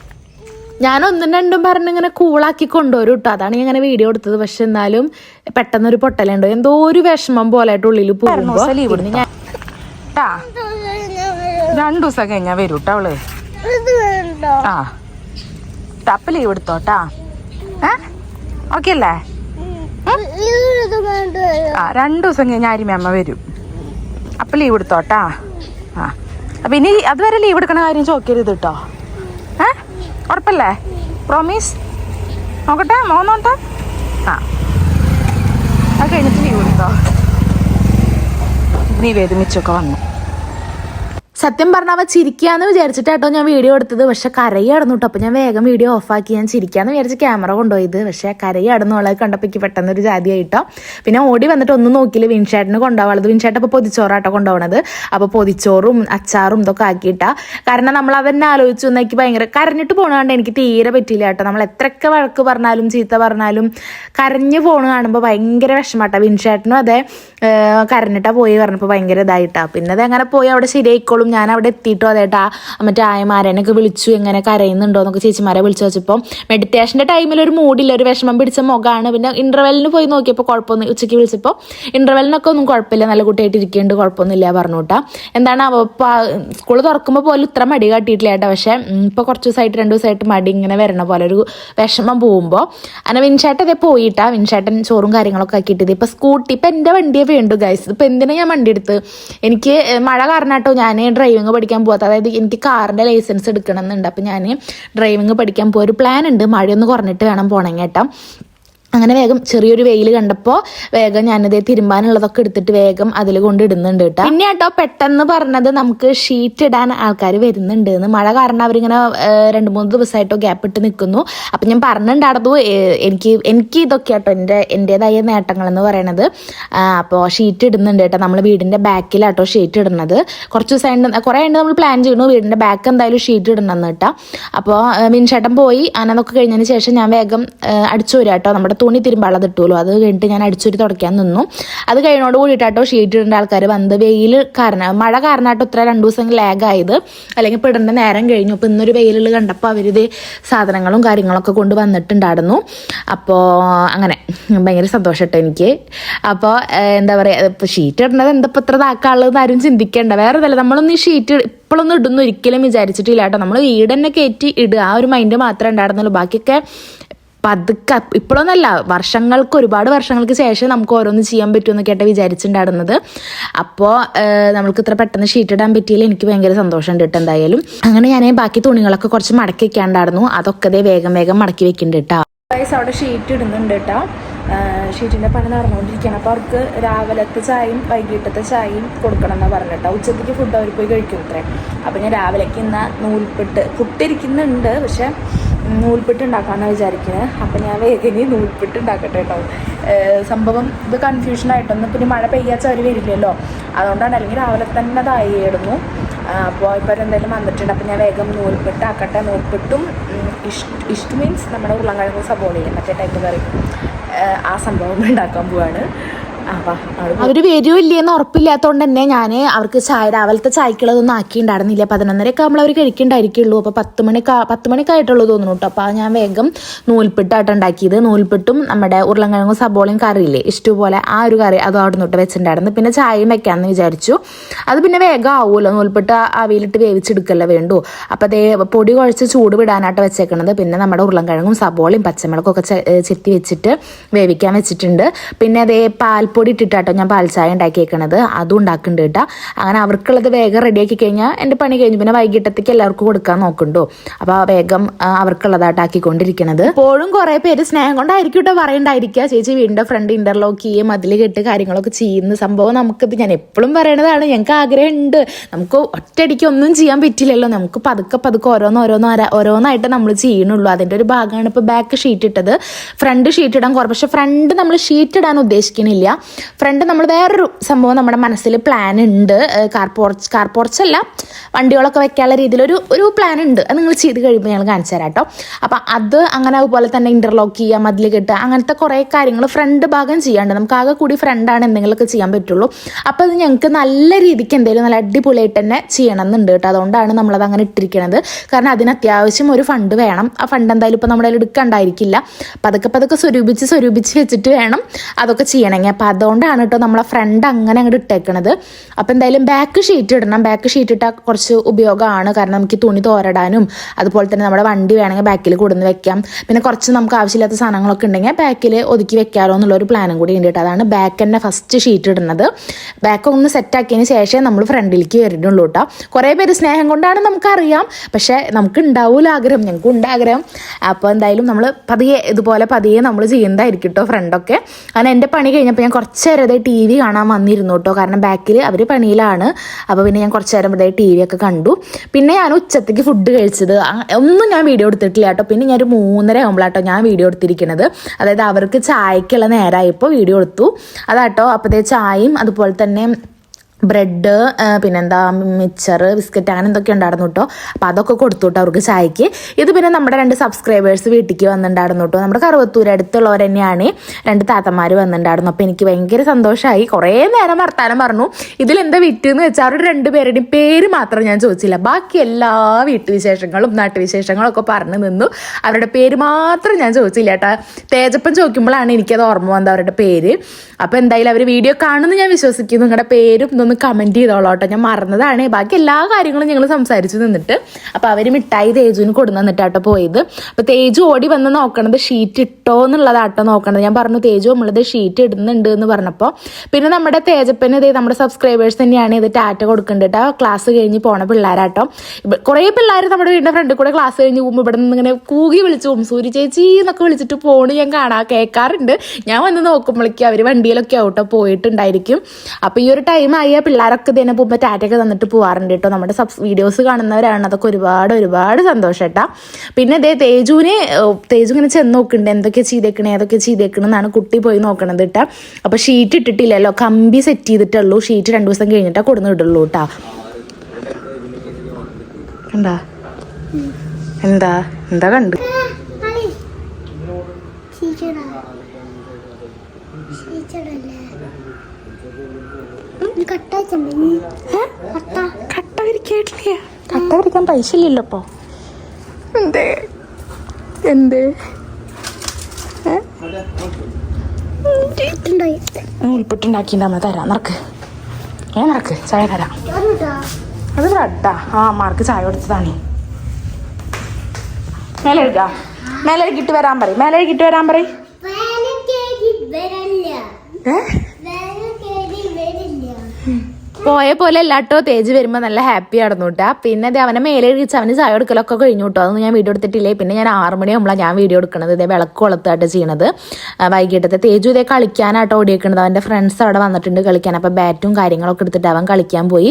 ഞാൻ ഒന്നും രണ്ടും പറഞ്ഞ് ഇങ്ങനെ കൂളാക്കി കൊണ്ടുവരും കേട്ടോ അതാണ് ഞാൻ ഇങ്ങനെ വീഡിയോ എടുത്തത്. പക്ഷെ എന്നാലും പെട്ടെന്നൊരു പൊട്ടലുണ്ടോ. എന്തോ ഒരു വിഷമം പോലെ ആയിട്ട് ഉള്ളിൽ പോകുമ്പോ പിന്നെ ഞാൻ ട്ടാ, രണ്ടു ദിവസം കഴിഞ്ഞാ വരൂ കേട്ടോ അവൾ ആ. തപ്പ് ലീവ് എടുത്തോട്ടാ. ഏ? ഓക്കെ അല്ലേ? ആ രണ്ടു ദിവസം കഴിഞ്ഞ അരിമമ്മ വരും. അപ്പൊ ലീവ് എടുത്തോട്ടാ. ആ. അപ്പൊ ഇനി അതുവരെ ലീവ് എടുക്കണ കാര്യം ചോക്കരുത് കേട്ടോ ഏ? ഉറപ്പല്ലേ? പ്രോമീസ് നോക്കട്ടെ മോൻ നോട്ടെ ആ. അത് കഴിഞ്ഞിട്ട് ലീവ് എടുത്തോ. നീ വേദനിച്ചൊക്കെ വന്നു. സത്യം പറഞ്ഞാൽ അവ ചിരിക്കാന്ന് വിചാരിച്ചിട്ട് കേട്ടോ ഞാൻ വീഡിയോ എടുത്തത്. പക്ഷെ കരയായിരുന്നു കേട്ടോ അപ്പോൾ ഞാൻ വേഗം വീഡിയോ ഓഫാക്കി ഞാൻ ചിരിക്കാന്ന് വിചാരിച്ച് ക്യാമറ കൊണ്ടുപോയത്. പക്ഷേ കരയായിരുന്നു അവളെ കണ്ടപ്പോൾ എനിക്ക് പെട്ടെന്ന് ഒരു ജാതിയായിട്ടോ. പിന്നെ ഓടി വന്നിട്ട് ഒന്നും നോക്കിയില്ല. വിൻഷാട്ടിന് കൊണ്ടുപോകാനുള്ളത് വിൻഷാട്ട് അപ്പോൾ പൊതിച്ചോറാട്ടോ കൊണ്ടുപോകണത് അപ്പോൾ പൊതിച്ചോറും അച്ചാറും ഇതൊക്കെ ആക്കിയിട്ടാ. കാരണം നമ്മൾ അവനെ ആലോചിച്ചു എനിക്ക് ഭയങ്കര കരഞ്ഞിട്ട് പോകണതുകൊണ്ട് എനിക്ക് തീരെ പറ്റിയില്ല കേട്ടോ. നമ്മൾ എത്രയൊക്കെ വഴക്ക് പറഞ്ഞാലും ചീത്ത പറഞ്ഞാലും കരഞ്ഞു പോണ കാണുമ്പോൾ ഭയങ്കര വിഷമാട്ടോ. വിൻഷാട്ടിനും അതെ കരഞ്ഞിട്ടാണ് കരഞ്ഞിട്ടാ പോയി പറഞ്ഞപ്പോൾ ഭയങ്കര ഇതായിട്ടാ. പിന്നെ അത് അങ്ങനെ പോയി അവിടെ ശരിയായിക്കോളും ഞാൻ അവിടെ എത്തിയിട്ടോ. അതേട്ടാ മറ്റേ ആയമാരനൊക്കെ വിളിച്ചു എങ്ങനെ കരയുന്നുണ്ടോ എന്നൊക്കെ ചേച്ചിമാരെ വിളിച്ചു വെച്ചപ്പോൾ മെഡിറ്റേഷന്റെ ടൈമിൽ ഒരു മൂഡില്ല ഒരു വിഷമം പിടിച്ച മുഖമാണ് പിന്നെ ഇന്റർവെല്ലിന് പോയി നോക്കിയപ്പോൾ കുഴപ്പമൊന്നും ഉച്ചയ്ക്ക് വിളിച്ചപ്പോൾ ഇന്റർവെല്ലിനൊക്കെ ഒന്നും കുഴപ്പമില്ല. നല്ല കുട്ടിയായിട്ട് ഇരിക്കുന്നുണ്ട് കുഴപ്പമൊന്നുമില്ല പറഞ്ഞു എന്താണ് സ്കൂൾ തുറക്കുമ്പോൾ പോലും ഇത്ര മടി കാട്ടിയിട്ടില്ല ഏട്ടാ. പക്ഷേ ഇപ്പോൾ കുറച്ച് ദിവസമായിട്ട് രണ്ട് ദിവസമായിട്ട് മടി ഇങ്ങനെ വരണ പോലെ ഒരു വിഷമം പോകുമ്പോൾ അങ്ങനെ വിൻഷാട്ട് അതേ പോയിട്ടാ. വിൻഷാട്ടൻ ചോറും കാര്യങ്ങളൊക്കെ ആക്കിയിട്ട് ഇപ്പോൾ സ്കൂട്ടി ഇപ്പം എന്റെ വണ്ടിയെ വേണ്ടു ഗൈസ് ഇപ്പം എന്തിനാണ് ഞാൻ വണ്ടി എടുത്ത്? എനിക്ക് മഴ കാരണം കേട്ടോ ഞാൻ ഡ്രൈവിങ് പഠിക്കാൻ പോകാത്ത അതായത് എനിക്ക് കാറിന്റെ ലൈസൻസ് എടുക്കണം എന്നുണ്ട് അപ്പം ഞാൻ ഡ്രൈവിംഗ് പഠിക്കാൻ പോയ ഒരു പ്ലാൻ ഉണ്ട്. മഴയൊന്ന് കുറഞ്ഞിട്ട് വേണം പോകണമെങ്കിൽ കേട്ടോ അങ്ങനെ വേഗം ചെറിയൊരു വെയിൽ കണ്ടപ്പോൾ വേഗം ഞാനിത് തിരുമ്പാനുള്ളതൊക്കെ എടുത്തിട്ട് വേഗം അതിൽ കൊണ്ട് ഇടുന്നുണ്ട് കേട്ടോ. പിന്നെ കേട്ടോ പെട്ടെന്ന് പറഞ്ഞത് നമുക്ക് ഷീറ്റ് ഇടാൻ ആൾക്കാർ വരുന്നുണ്ട് എന്ന്. മഴ കാരണം അവരിങ്ങനെ രണ്ട് മൂന്ന് ദിവസമായിട്ടോ ഗ്യാപ്പ് ഇട്ട് നിൽക്കുന്നു അപ്പം ഞാൻ പറഞ്ഞിട്ടുണ്ടായിരുന്നു എനിക്ക് എനിക്ക് ഇതൊക്കെ കേട്ടോ എന്റെ എന്റെതായ നേട്ടങ്ങൾ എന്ന് പറയണത് അപ്പോൾ ഷീറ്റ് ഇടുന്നുണ്ട് കേട്ടോ. നമ്മൾ വീടിന്റെ ബാക്കിലാട്ടോ ഷീറ്റ് ഇടുന്നത്. കുറച്ച് ദിവസമായിട്ട് കുറേ ഉണ്ട് നമ്മൾ പ്ലാൻ ചെയ്യുന്നു വീടിന്റെ ബാക്ക് എന്തായാലും ഷീറ്റ് ഇടണം എന്ന് കേട്ടോ അപ്പോൾ മിൻചേട്ടൻ പോയി. അനതൊക്കെ കഴിഞ്ഞതിന് ശേഷം ഞാൻ വേഗം അടിച്ചു വരാം കേട്ടോ നമ്മുടെ തുണി തിരുമ്പാളത് ഇട്ടുമല്ലോ അത് കഴിഞ്ഞിട്ട് ഞാൻ അടിച്ചൊരു തുടയ്ക്കാൻ നിന്നു. അത് കഴിഞ്ഞോട് കൂടിയിട്ടാട്ടോ ഷീറ്റ് ഇടേണ്ട ആൾക്കാർ വന്ന് വെയിൽ കാരണം മഴ കാരണമായിട്ട് ഇത്ര രണ്ട് ദിവസം ലാഗ് ആയത്. അല്ലെങ്കിൽ ഇപ്പോൾ ഇടേണ്ട നേരം കഴിഞ്ഞു. അപ്പോൾ ഇന്നൊരു വെയിലിൽ കണ്ടപ്പോൾ അവരിത് സാധനങ്ങളും കാര്യങ്ങളൊക്കെ കൊണ്ട് വന്നിട്ടുണ്ടായിരുന്നു. അപ്പോൾ അങ്ങനെ ഭയങ്കര സന്തോഷട്ടോ എനിക്ക്. അപ്പോൾ എന്താ പറയുക ഇപ്പോൾ ഷീറ്റ് ഇടേണ്ടത് എന്താ ഇപ്പോൾ ഇത്ര താക്കാളെന്ന് ആരും ചിന്തിക്കേണ്ട. വേറെ ഇതല്ല നമ്മളൊന്നും ഈ ഷീറ്റ് ഇപ്പോഴൊന്നും ഇടുന്നു ഒരിക്കലും വിചാരിച്ചിട്ടില്ല കേട്ടോ. നമ്മൾ വീട് കയറ്റി ഇടുക. ആ ഒരു മൈൻഡ് മാത്രമേ ഉണ്ടായിരുന്നുള്ളൂ. ബാക്കിയൊക്കെ പതുക്കെ ഇപ്പോഴൊന്നല്ല വർഷങ്ങൾക്ക് ഒരുപാട് വർഷങ്ങൾക്ക് ശേഷം നമുക്ക് ഓരോന്ന് ചെയ്യാൻ പറ്റുമെന്നൊക്കെ ആയിട്ട് വിചാരിച്ചിട്ടുണ്ടായിരുന്നത്. അപ്പോൾ നമുക്ക് ഇത്ര പെട്ടെന്ന് ഷീറ്റ് ഇടാൻ പറ്റിയില്ല. എനിക്ക് ഭയങ്കര സന്തോഷമുണ്ട് കേട്ടോ എന്തായാലും. അങ്ങനെ ഞാൻ ബാക്കി തുണികളൊക്കെ കുറച്ച് മടക്കി വെക്കാണ്ടായിരുന്നു അതൊക്കെ വേഗം വേഗം മടക്കി വെക്കുന്നുണ്ട് കേട്ടോ. അവിടെ ഷീറ്റ് ഇടുന്നുണ്ട് കേട്ടോ. ഷീറ്റിന്റെ പണി നടന്നുകൊണ്ടിരിക്കുകയാണ്. അപ്പോൾ അവർക്ക് രാവിലത്തെ ചായയും വൈകിട്ടത്തെ ചായയും കൊടുക്കണം എന്നാണ് പറഞ്ഞിട്ടോ ഉച്ചത്തേക്ക് ഫുഡ് അവർ പോയി കഴിക്കും ഇത്രേ അപ്പോൾ ഞാൻ രാവിലേക്ക് ഇന്ന് നൂൽപ്പെട്ട് പുട്ടിരിക്കുന്നുണ്ട്. പക്ഷേ നൂൽപ്പെട്ട് ഉണ്ടാക്കാമെന്നാണ് വിചാരിക്കുന്നത് അപ്പം ഞാൻ വേഗം നൂൽപ്പെട്ട് ഉണ്ടാക്കട്ടെ കേട്ടോ സംഭവം ഇത് കൺഫ്യൂഷൻ ആയിട്ടൊന്നും പിന്നെ മഴ പെയ്യാച്ച അവർ വരില്ലല്ലോ. അതുകൊണ്ടാണ് അല്ലെങ്കിൽ രാവിലെ തന്നെ അതായിരുന്നു അപ്പോൾ ഇപ്പോൾ എന്തായാലും വന്നിട്ടുണ്ട്. അപ്പം ഞാൻ വേഗം നൂൽപ്പെട്ട് ആക്കട്ടെ നൂൽപ്പെട്ടും ഇഷ്ട ഇഷ്ട് മീൻസ് നമ്മുടെ ഉരുളൻകിഴങ്ങ് സബോളയില്ലേ മറ്റേ ടൈപ്പ് കറി. ആ സംഭവം ഉണ്ടാക്കാൻ പോവാണ്. അവർ വരുമില്ലേന്ന് ഉറപ്പില്ലാത്തതുകൊണ്ട് തന്നെ ഞാൻ അവർക്ക് ചായ രാവിലത്തെ ചായക്കുള്ളതൊന്നും ആക്കിയിട്ടുണ്ടായിരുന്നില്ല പതിനൊന്നരയൊക്കെ ആകുമ്പോൾ അവർ കഴിക്കണ്ടായിരിക്കുള്ളൂ. അപ്പോൾ പത്ത് മണിക്ക് പത്ത് മണിക്കായിട്ടുള്ളൂ തോന്നുന്നു കേട്ടോ അപ്പോൾ ഞാൻ വേഗം നൂൽപ്പിട്ടായിട്ട് ഉണ്ടാക്കിയത്. നൂൽപ്പിട്ടും നമ്മുടെ ഉരുളൻകിഴങ്ങും സബോളയും കറി ഇല്ലേ ഇഷ്ടപോലെ ആ ഒരു കറി അതും അവിടെ നിന്നിട്ട് വെച്ചിട്ടുണ്ടായിരുന്നു പിന്നെ ചായയും വെക്കാമെന്ന് വിചാരിച്ചു. അത് പിന്നെ വേഗം ആവുമല്ലോ നൂൽപ്പിട്ട് അവയിലിട്ട് വേവിച്ചെടുക്കല്ലേ വേണ്ടു. അപ്പോൾ അതേ പൊടി കുഴച്ച് ചൂട് വിടാനായിട്ട് വെച്ചേക്കണത്. പിന്നെ നമ്മുടെ ഉരുളൻകിഴങ്ങും സബോളയും പച്ചമുളകൊക്കെ ചെത്തി വെച്ചിട്ട് വേവിക്കാൻ വെച്ചിട്ടുണ്ട്. പിന്നെ അതേ പാൽപ്പൊടി ഇട്ടിട്ടാട്ടോ ഞാൻ പാൽച്ചായ ഉണ്ടാക്കിയേക്കണത്. അതും ഉണ്ടാക്കുന്നുണ്ട് കേട്ടോ. അങ്ങനെ അവർക്കുള്ളത് വേഗം റെഡിയാക്കി കഴിഞ്ഞാൽ എന്റെ പണി കഴിഞ്ഞു. പിന്നെ വൈകിട്ടത്തേക്ക് എല്ലാവർക്കും കൊടുക്കാൻ നോക്കുന്നുണ്ടോ. അപ്പോൾ വേഗം ആ, അവർക്കുള്ളതായിട്ട് ആക്കിക്കൊണ്ടിരിക്കണത്. ഇപ്പോഴും കുറേ പേര് സ്നേഹം കൊണ്ടായിരിക്കും കേട്ടോ പറയണ്ടായിരിക്കുക. ചേച്ചി വീടിന്റെ ഫ്രണ്ട് ഇന്റർലോക്ക് ചെയ്യും അതിൽ കെട്ട് കാര്യങ്ങളൊക്കെ ചെയ്യുന്ന സംഭവം നമുക്കിത് ഞാൻ എപ്പോഴും പറയണതാണ്. ഞങ്ങൾക്ക് ആഗ്രഹമുണ്ട്. നമുക്ക് ഒറ്റയടിക്ക് ഒന്നും ചെയ്യാൻ പറ്റില്ലല്ലോ. നമുക്ക് പതുക്കെ പതുക്കെ ഓരോന്ന് ഓരോന്ന് ഓരോന്നായിട്ട് നമ്മൾ ചെയ്യണുള്ളൂ അതിന്റെ ഒരു ഭാഗമാണ് ഇപ്പോൾ ബാക്ക് ഷീറ്റ് ഇട്ടത്. ഫ്രണ്ട് ഷീറ്റ് ഇടാൻ കുറേ പക്ഷെ ഫ്രണ്ട് നമ്മൾ ഷീറ്റ് ഇടാൻ ഉദ്ദേശിക്കണില്ല. ഫ്രണ്ട് നമ്മൾ വേറൊരു സംഭവം നമ്മുടെ മനസ്സിൽ പ്ലാൻ ഉണ്ട്. കാർ പോർച്ച് കാർ പോർച്ചല്ല വണ്ടികളൊക്കെ വെക്കാനുള്ള രീതിയിലൊരു ഒരു പ്ലാൻ ഉണ്ട്. അത് നിങ്ങൾ ചെയ്ത് കഴിയുമ്പോൾ ഞങ്ങൾ കാണിച്ചു തരാം കേട്ടോ. അപ്പം അത് അങ്ങനെ അതുപോലെ തന്നെ ഇന്റർലോക്ക് ചെയ്യുക മതിൽ കെട്ടുക അങ്ങനത്തെ കുറേ കാര്യങ്ങൾ ഫ്രണ്ട് ഭാഗം ചെയ്യാണ്ട് നമുക്ക് ആകെ കൂടി ഫ്രണ്ടാണ് എന്തെങ്കിലുമൊക്കെ ചെയ്യാൻ പറ്റുള്ളൂ. അപ്പോൾ അത് ഞങ്ങൾക്ക് നല്ല രീതിക്ക് എന്തെങ്കിലും നല്ല അടിപൊളിയായിട്ട് തന്നെ ചെയ്യണം എന്നുണ്ട് കേട്ടോ. അതുകൊണ്ടാണ് നമ്മളത് അങ്ങനെ ഇട്ടിരിക്കണത്. കാരണം അതിന് അത്യാവശ്യം ഒരു ഫണ്ട് വേണം. ആ ഫണ്ട് എന്തായാലും ഇപ്പോൾ നമ്മുടെ കയ്യിൽ അതൊക്കെ പതുക്കെ പതുക്കെ സ്വരൂപിച്ച് സ്വരൂപിച്ച് വെച്ചിട്ട് വേണം അതൊക്കെ ചെയ്യണമെങ്കിൽ. അപ്പോൾ അതുകൊണ്ടാണ് കേട്ടോ നമ്മളെ ഫ്രണ്ട് അങ്ങനെ അങ്ങോട്ട് ഇട്ടേക്കണത്. അപ്പോൾ എന്തായാലും ബാക്ക് ഷീറ്റ് ഇടണം. ബാക്ക് ഷീറ്റ് ഇട്ടാൽ കുറച്ച് ഉപയോഗമാണ്. കാരണം നമുക്ക് തുണി തോരടാനും അതുപോലെ തന്നെ നമ്മുടെ വണ്ടി വേണമെങ്കിൽ ബാക്കിൽ കൊടുന്ന് വെക്കാം. പിന്നെ കുറച്ച് നമുക്ക് ആവശ്യമില്ലാത്ത സാധനങ്ങളൊക്കെ ഉണ്ടെങ്കിൽ ബാക്കിൽ ഒതുക്കി വെക്കാമല്ലോ എന്നുള്ള ഒരു പ്ലാനും കൂടി ഉണ്ട് കേട്ടോ. അതാണ് ബാക്ക് തന്നെ ഫസ്റ്റ് ഷീറ്റ് ഇടുന്നത്. ബാക്ക് ഒന്ന് സെറ്റ് ആക്കിയതിന് ശേഷം നമ്മൾ ഫ്രണ്ടിലേക്ക് വരുന്നുള്ളൂ കേട്ടോ. കുറേ പേര് സ്നേഹം കൊണ്ടാണ് നമുക്കറിയാം. പക്ഷേ നമുക്ക് ഉണ്ടാവില്ല ആഗ്രഹം. ഞങ്ങൾക്ക് ഉണ്ട് ആഗ്രഹം. അപ്പോൾ എന്തായാലും നമ്മൾ പതിയെ ഇതുപോലെ പതിയെ നമ്മൾ ചെയ്യുന്നതായിരിക്കും കേട്ടോ ഫ്രണ്ടൊക്കെ അങ്ങനെ എന്റെ പണി കഴിഞ്ഞപ്പോൾ ഞാൻ കുറച്ച് നേരം ഇതേ ടി വി കാണാൻ വന്നിരുന്നു കേട്ടോ. കാരണം ബാക്കിൽ അവർ പണിയിലാണ്. അപ്പോൾ പിന്നെ ഞാൻ കുറച്ച് നേരം ഇവിടെ ടി വി ഒക്കെ കണ്ടു. പിന്നെ ഞാൻ ഉച്ചത്തേക്ക് ഫുഡ് കഴിച്ചത്. ഒന്നും ഞാൻ വീഡിയോ എടുത്തിട്ടില്ല കേട്ടോ. പിന്നെ ഞാൻ ഒരു മൂന്നര ആകുമ്പോഴാട്ടോ ഞാൻ വീഡിയോ എടുത്തിരിക്കുന്നത് അതായത് അവർക്ക് ചായക്കുള്ള നേരമായപ്പോൾ വീഡിയോ എടുത്തു. അതാട്ടോ അപ്പോഴത്തെ ചായയും അതുപോലെ തന്നെ ബ്രെഡ് പിന്നെന്താ മിച്ചർ ബിസ്ക്കറ്റ് അങ്ങനെ എന്തൊക്കെ ഉണ്ടായിരുന്നു കേട്ടോ അപ്പോൾ അതൊക്കെ കൊടുത്തു കേട്ടോ അവർക്ക് ചായക്ക്. ഇത് പിന്നെ നമ്മുടെ രണ്ട് സബ്സ്ക്രൈബേഴ്സ് വീട്ടിലേക്ക് വന്നിട്ടുണ്ടായിരുന്നു കേട്ടോ നമ്മുടെ കറുവത്തൂർ അടുത്തുള്ളവർ തന്നെയാണ് രണ്ട് താത്തമാർ വന്നിട്ടുണ്ടായിരുന്നു. അപ്പോൾ എനിക്ക് ഭയങ്കര സന്തോഷമായി കുറേ നേരം വർത്താനം പറഞ്ഞു. ഇതിലെന്താ വിറ്റെന്ന് വെച്ചാൽ അവരുടെ രണ്ടുപേരുടെയും പേര് മാത്രം ഞാൻ ചോദിച്ചില്ല. ബാക്കി എല്ലാ വീട്ടുവിശേഷങ്ങളും നാട്ടുവിശേഷങ്ങളും ഒക്കെ പറഞ്ഞു നിന്നു. അവരുടെ പേര് മാത്രം ഞാൻ ചോദിച്ചില്ല കേട്ടോ തേജപ്പൻ ചോദിക്കുമ്പോഴാണ് എനിക്കത് ഓർമ്മ വന്നത് അവരുടെ പേര്. അപ്പോൾ എന്തായാലും അവർ വീഡിയോ കാണുമെന്ന് ഞാൻ വിശ്വസിക്കുന്നു. നിങ്ങളുടെ പേരും ഇതൊന്ന് കമന്റ് ചെയ്തോളാം കേട്ടോ. ഞാൻ മറന്നതാണ്. ബാക്കി എല്ലാ കാര്യങ്ങളും ഞങ്ങൾ സംസാരിച്ചു നിന്നിട്ട്. അപ്പോൾ അവർ മിഠായി തേജുവിന് കൊടുന്നു തന്നിട്ടാട്ടോ പോയത്. അപ്പോൾ തേജു ഓടി വന്ന് നോക്കണത് ഷീറ്റ് ഇട്ടോ എന്നുള്ളതാട്ടോ നോക്കണത്. ഞാൻ പറഞ്ഞു തേജു നമ്മളത് ഷീറ്റ് ഇടുന്നുണ്ട് എന്ന് പറഞ്ഞപ്പോൾ പിന്നെ നമ്മുടെ തേജപ്പന് ഇതേ നമ്മുടെ സബ്സ്ക്രൈബേഴ്സ് തന്നെയാണ് ഇത് ടാറ്റ കൊടുക്കേണ്ടത് ക്ലാസ് കഴിഞ്ഞ് പോണ പിള്ളേരാട്ടോ. കുറേ പിള്ളേർ നമ്മുടെ വീടിന്റെ ഫ്രണ്ട് കൂടെ ക്ലാസ് കഴിഞ്ഞ് പോകുമ്പോൾ ഇവിടെ നിന്ന് ഇങ്ങനെ കൂകി വിളിച്ചു പോകും സൂര്യ ചേച്ചി എന്നൊക്കെ വിളിച്ചിട്ട് പോണ് ഞാൻ കാണാ കേൾക്കാറുണ്ട് ഞാൻ വന്ന് നോക്കുമ്പോഴേക്കും അവർ വണ്ടിയിലൊക്കെ ആവട്ടോ പോയിട്ടുണ്ടായിരിക്കും. അപ്പോൾ ഈ ഒരു ടൈം ആയ പിള്ളേരൊക്കെ ഇതിനെ പോകുമ്പോൾ ടാറ്റയൊക്കെ തന്നിട്ട് പോകാറുണ്ട് കേട്ടോ. നമ്മുടെ സബ് വീഡിയോസ് കാണുന്നവരാണ്. അതൊക്കെ ഒരുപാട് ഒരുപാട് സന്തോഷം കേട്ടാ. പിന്നെ ഇതേ തേജുവിന് തേജു ഇങ്ങനെ ചെന്ന് നോക്കുന്നുണ്ട്. എന്തൊക്കെ ചെയ്തേക്കണേ ഏതൊക്കെ ചെയ്തേക്കണെന്നാണ് കുട്ടി പോയി നോക്കണത് കേട്ടാ. അപ്പോൾ ഷീറ്റ് ഇട്ടിട്ടില്ലല്ലോ. കമ്പി സെറ്റ് ചെയ്തിട്ടുള്ളൂ. ഷീറ്റ് രണ്ട് ദിവസം കഴിഞ്ഞിട്ടാ കൊടുന്ന് ഇടുള്ളൂ കേട്ടാ. എന്താ എന്താ? എന്താ കണ്ട്? കട്ട. വരിക്കായിട്ടില്ല കട്ട വരിക്കാൻ പൈസ ഇല്ലല്ലോ എന്തേ? എന്തേ? ഉൾപ്പെട്ടുണ്ടാക്കിണ്ടാ തരാം നിറക്ക് ഏ നിറക്ക് ചായ തരാം. അത് ആ മാർക്ക് ചായ കൊടുത്തതാണ്. മേലെ എഴുതാ മേലെ എഴുകിട്ട് വരാൻ പറയും. മേലെ എഴുകിട്ട് വരാൻ പറയും ഏ? പോയ പോലെ അല്ലാട്ടോ തേജ് വരുമ്പോൾ നല്ല ഹാപ്പി ആയിരുന്നു കേട്ടാ പിന്നെ ദേ അവനെ മേലെ കഴിച്ച് അവന് ചായ എടുക്കലൊക്കെ കഴിഞ്ഞു കേട്ടോ അതൊന്നും ഞാൻ വീഡിയോ എടുത്തിട്ടില്ലേ? പിന്നെ ഞാൻ ആറ് മണിയാകുമ്പോഴാണ് ഞാൻ വീഡിയോ എടുക്കുന്നത് ഇതേ വിളക്ക് കൊളുത്തായിട്ട് ചെയ്യണത്. വൈകിട്ടത്തെ തേജു ഇതേ കളിക്കാനാട്ടോ ഓടിയേക്കണത്. അവന്റെ ഫ്രണ്ട്സ് അവിടെ വന്നിട്ടുണ്ട് കളിക്കാൻ. അപ്പോൾ ബാറ്റും കാര്യങ്ങളൊക്കെ എടുത്തിട്ട് അവൻ കളിക്കാൻ പോയി.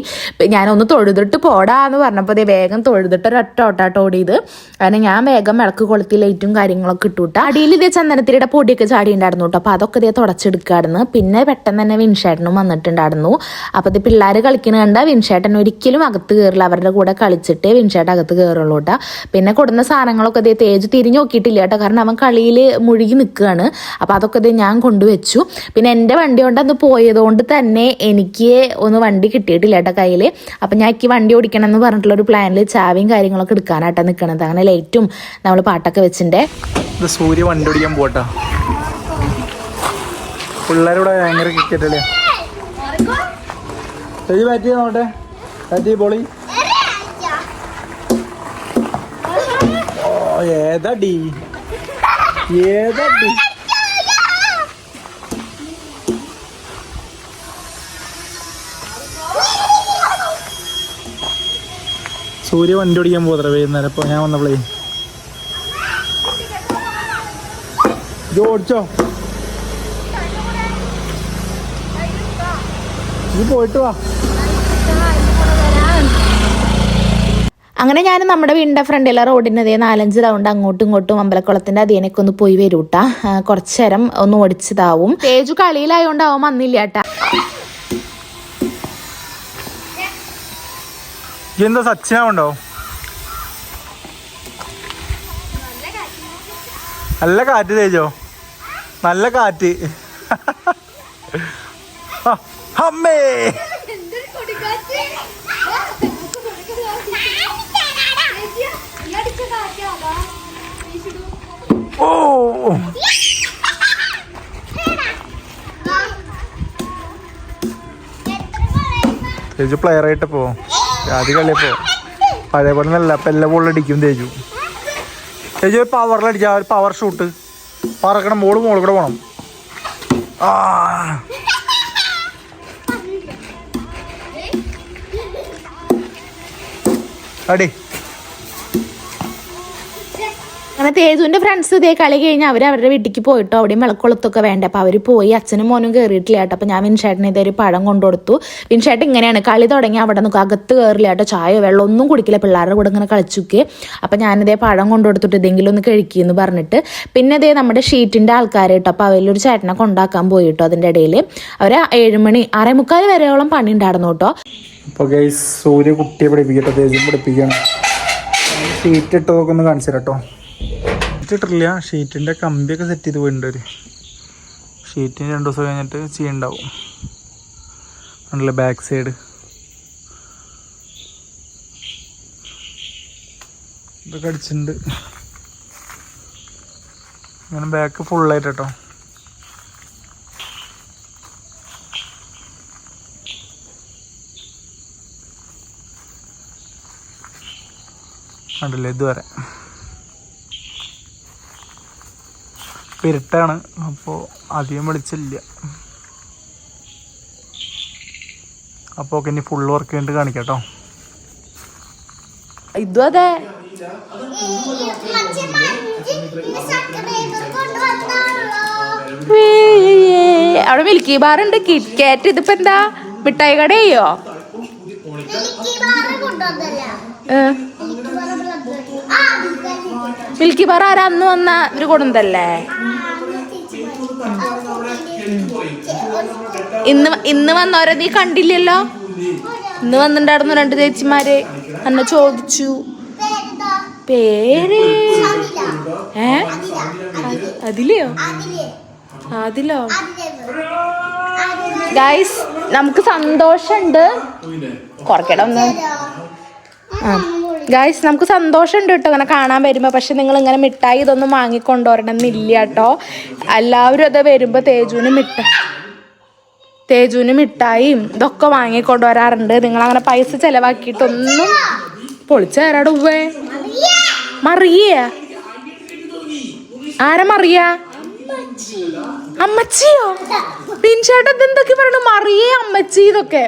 ഞാനൊന്ന് തൊഴുതിട്ട് പോടാ എന്ന് പറഞ്ഞപ്പോൾ ദേ വേഗം തൊഴുതിട്ട് ഒരൊറ്റ ഓട്ടാട്ടോ ഓടിയത്. കാരണം ഞാൻ വേഗം വിളക്ക് കൊളുത്തി ലൈറ്റും കാര്യങ്ങളൊക്കെ ഇട്ടുവിട്ട അടിയിൽ ഇതേ ചന്ദനത്തിരിയുടെ പൊടിയൊക്കെ ചാടി ഉണ്ടായിരുന്നു കേട്ടോ അപ്പോൾ അതൊക്കെ ഇതേ തുടച്ചെടുക്കായിരുന്നു. പിന്നെ പെട്ടെന്ന് തന്നെ വിൻഷേട്ടനും വന്നിട്ടുണ്ടായിരുന്നു. അപ്പോൾ ഇത് പിള്ളേർ കളിക്കുന്ന കണ്ട വിൻഷേട്ടൻ ഒരിക്കലും അകത്ത് കയറില്ല അവരുടെ കൂടെ കളിച്ചിട്ട് വിൻഷേട്ടൻ അകത്ത് കയറുള്ളൂ കേട്ടോ. പിന്നെ കൊടുന്ന സാധനങ്ങളൊക്കെ ഇതേ തേജ് തിരിഞ്ഞു നോക്കിയിട്ടില്ല കേട്ടോ. കാരണം അവൻ കളിയിൽ മുഴുകി നിൽക്കുകയാണ് അപ്പോൾ അതൊക്കെ ഇതേ ഞാൻ കൊണ്ടുവച്ചു. പിന്നെ എന്റെ വണ്ടി കൊണ്ട് അന്ന് പോയതുകൊണ്ട് തന്നെ എനിക്ക് ഒന്ന് വണ്ടി കിട്ടിയിട്ടില്ല കേട്ടോ കയ്യിൽ അപ്പം ഞാൻ എനിക്ക് വണ്ടി ഓടിക്കണം എന്ന് പറഞ്ഞിട്ടുള്ള ഒരു പ്ലാനിൽ ചാവിയും കാര്യങ്ങളൊക്കെ എടുക്കാനായിട്ടാണ് നിൽക്കണത് അങ്ങനെ ലൈറ്റും നമ്മൾ പാട്ടൊക്കെ ഇത് സൂര്യ വണ്ടി ഓടിക്കാൻ പോട്ടാ പിള്ളേരോട് ഭയങ്കര ക്രിക്കറ്റ് ചേച്ചി ബാറ്റ് നോട്ടെ ബാറ്റ് ബോളി ഓ ഏതടി ഏതടി സൂര്യ വണ്ടി ഓടിക്കാൻ പോത്ര വൈകുന്നേരം. അപ്പൊ ഞാൻ വന്നപ്പോളേ. ഇത് ഓടിച്ചോ? ഇത് പോയിട്ട് വാ. അങ്ങനെ ഞാൻ നമ്മുടെ വീടിന്റെ ഫ്രണ്ടിലെ റോഡിന്റെ അതേ നാലഞ്ച് റൗണ്ട് അങ്ങോട്ടും ഇങ്ങോട്ടും അമ്പലക്കുളത്തിന്റെ അതേനൊക്കെ ഒന്ന് പോയി വരൂട്ടാ കുറച്ച് നേരം ഒന്ന് ഓടിച്ചതാവും. തേജു കളിയിലായോണ്ട് അവൻ വന്നില്ല കേട്ടാ എന്താ സച്ചിനാവുണ്ടോ നല്ല കാറ്റ് തേജോ. നല്ല കാറ്റ്. ആ, അമ്മേ ഓ. തേജു പ്ലെയർ ആയിട്ട് പോ. ആദ്യ കളിയപ്പോ പഴയ പോലെ നല്ല അപ്പൊ എല്ലാ ബോളിൽ അടിക്കും തേജു. തേജു ഒരു പവറിൽ അടിച്ച ഒരു പവർ ഷൂട്ട് പറക്കണം ബോൾ മോളിൽ കൂടെ പോണം. ആ. അടി. അങ്ങനെ തേജുവിന്റെ ഫ്രണ്ട്സ് ഇതേ കളി കഴിഞ്ഞ് അവർ അവരുടെ വീട്ടിലേക്ക് പോയിട്ടോ അവിടെയും വിളക്കുളത്തൊക്കെ വേണ്ട. അപ്പോൾ അവർ പോയി അച്ഛനും മോനും കയറിയിട്ടില്ല കേട്ടോ. അപ്പോൾ ഞാൻ വിൻഷേട്ടന് ഇതൊരു പഴം കൊണ്ടുകൊടുത്തു. വിൻഷേട്ടൻ ഇങ്ങനെയാണ് കളി തുടങ്ങി അവിടെ നിന്ന് അകത്ത് കയറില്ല കേട്ടോ ചായയോ വെള്ളം ഒന്നും കുടിക്കില്ല. പിള്ളേരുടെ കൂടെ ഇങ്ങനെ കളിച്ചുക്കെ. അപ്പോൾ ഞാനിതേ പഴം കൊണ്ടുകൊടുത്തിട്ട് ഇതെങ്കിലും ഒന്ന് കഴിക്കുമെന്ന് പറഞ്ഞിട്ട്. പിന്നെ ഇതേ നമ്മുടെ ഷീറ്റിന്റെ ആൾക്കാർ കേട്ടോ. അപ്പോൾ അവരിലൊരു ചേട്ടനെ കൊണ്ടാക്കാൻ പോയി കേട്ടോ അതിന്റെ ഇടയിൽ അവർ ഏഴുമണി ആറേ മുക്കാൽ വരെയോളം പണി ഉണ്ടായിരുന്നു കേട്ടോ. അപ്പോൾ സൂര്യ കുട്ടിയെ പഠിപ്പിക്കട്ടെ തേജും പഠിപ്പിക്കണം ഷീറ്റ് ഇട്ടതൊക്കെ ഒന്ന് കാണിച്ചു ഷീറ്റ് ഷീറ്റിട്ടിട്ടില്ല ഷീറ്റിന്റെ കമ്പിയൊക്കെ സെറ്റ് ചെയ്ത് പോയിട്ടുണ്ട് ഒരു ഷീറ്റിന് രണ്ട് ദിവസം കഴിഞ്ഞിട്ട് ചെയ്യണ്ടാവും ആണല്ലേ ബാക്ക് സൈഡ് ഇതൊക്കെ അടിച്ചിട്ടുണ്ട്. ഇങ്ങനെ ബാക്ക് ഫുള്ളായിട്ട് കേട്ടോ കണ്ടില്ലേ ഇതുവരെ? ഇപ്പൊ ഇരുട്ടാണ്. അപ്പോൾ അധികം വെളിച്ചില്ല. അപ്പോൾ ഒക്കെ ഇനി ഫുൾ വർക്ക് കഴിഞ്ഞിട്ട് കാണിക്കാം കേട്ടോ ഇതും അതെ. അവിടെ മിൽക്കി ബാർ ഉണ്ട്. കിറ്റ്കാറ്റ് ഇതിപ്പോ എന്താ? മിഠായി കടയോ മിൽക്കി പറ ആരാ അന്ന് വന്ന ഒരു കൊടുന്തല്ലേ? ഇന്ന് ഇന്ന് വന്നവരെ നീ കണ്ടില്ലല്ലോ? ഇന്ന് വന്നിട്ടുണ്ടായിരുന്നു രണ്ട് ചേച്ചിമാര്. അന്ന് ചോദിച്ചു. പേര്? ഏ? അതിലെയോ? അതിലോ? ഗൈസ് നമുക്ക് സന്തോഷണ്ട്. കുറയ്ക്കട ഒന്ന്. ആ. ഗൈസ് നമുക്ക് സന്തോഷമുണ്ട് കേട്ടോ അങ്ങനെ കാണാൻ വരുമ്പോൾ പക്ഷെ നിങ്ങൾ ഇങ്ങനെ മിഠായി ഇതൊന്നും വാങ്ങിക്കൊണ്ടുവരണമെന്നില്ല കേട്ടോ. എല്ലാവരും അത് വരുമ്പോൾ തേജുവിന് മിഠായി തേജുവിന് മിഠായിയും ഇതൊക്കെ വാങ്ങിക്കൊണ്ടുവരാറുണ്ട്. നിങ്ങൾ അങ്ങനെ പൈസ ചെലവാക്കിയിട്ടൊന്നും പൊളിച്ചു തരാട് ഉവ്വേ? മറിയ? ആരാ മറിയ? അമ്മച്ചിയോ? പിൻചേട്ടൻ എന്തൊക്കെ പറയണു? മറിയേ അമ്മച്ചി ഇതൊക്കെ.